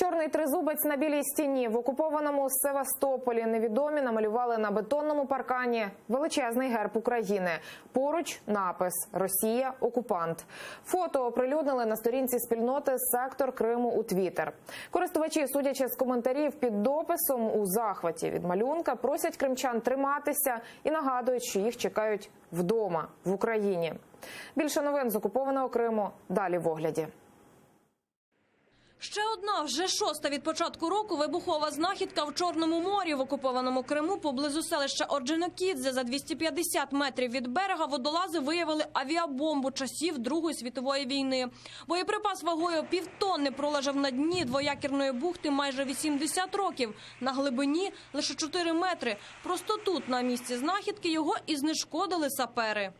Чорний тризубець на білій стіні в окупованому Севастополі невідомі намалювали на бетонному паркані величезний герб України. Поруч напис Росія окупант. Фото оприлюднили на сторінці спільноти Сектор Криму у Твіттер. Користувачі, судячи з коментарів під дописом у захваті від малюнка, просять кримчан триматися і нагадують, що їх чекають вдома в Україні. Більше новин з окупованого Криму далі в огляді. Ще одна, вже шоста від початку року вибухова знахідка в Чорному морі в окупованому Криму поблизу селища Орджонокідзе за 250 метрів від берега водолази виявили авіабомбу часів Другої світової війни. Боєприпас вагою півтонни пролежав на дні двоякірної бухти майже 80 років. На глибині лише 4 метри. Просто тут, на місці знахідки, його і знешкодили сапери.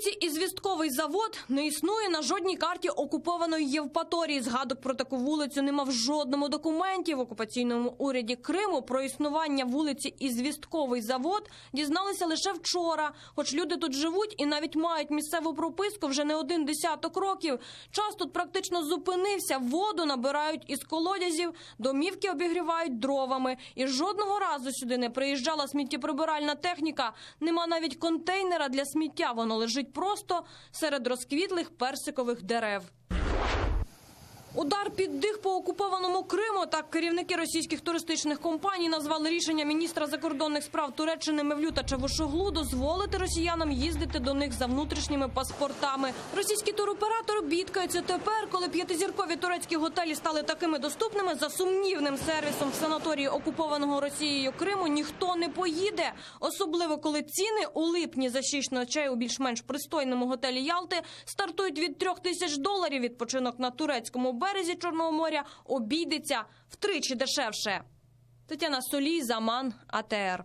Вулиці і звістковий завод не існує на жодній карті окупованої Євпаторії. Згадок про таку вулицю нема в жодному документі в окупаційному уряді Криму. Про існування вулиці і звістковий завод дізналися лише вчора. Хоч люди тут живуть і навіть мають місцеву прописку вже не один десяток років. Час тут практично зупинився. Воду набирають із колодязів, домівки обігрівають дровами. І жодного разу сюди не приїжджала сміттєприбиральна техніка. Нема навіть контейнера для сміття. Воно лежить просто серед розквітлих персикових дерев. Удар під дих по окупованому Криму. Так керівники російських туристичних компаній назвали рішення міністра закордонних справ Туреччини Мевлюта Чавушоглу дозволити росіянам їздити до них за внутрішніми паспортами. Російський туроператор бідкається тепер, коли п'ятизіркові турецькі готелі стали такими доступними за сумнівним сервісом в санаторії окупованого Росією Криму. Ніхто не поїде, особливо коли ціни у липні за шість ночей у більш-менш пристойному готелі Ялти стартують від трьох тисяч доларів. Відпочинок на турецькому березі Чорного моря обійдеться втричі дешевше. Тетяна Солій, Заман, АТР.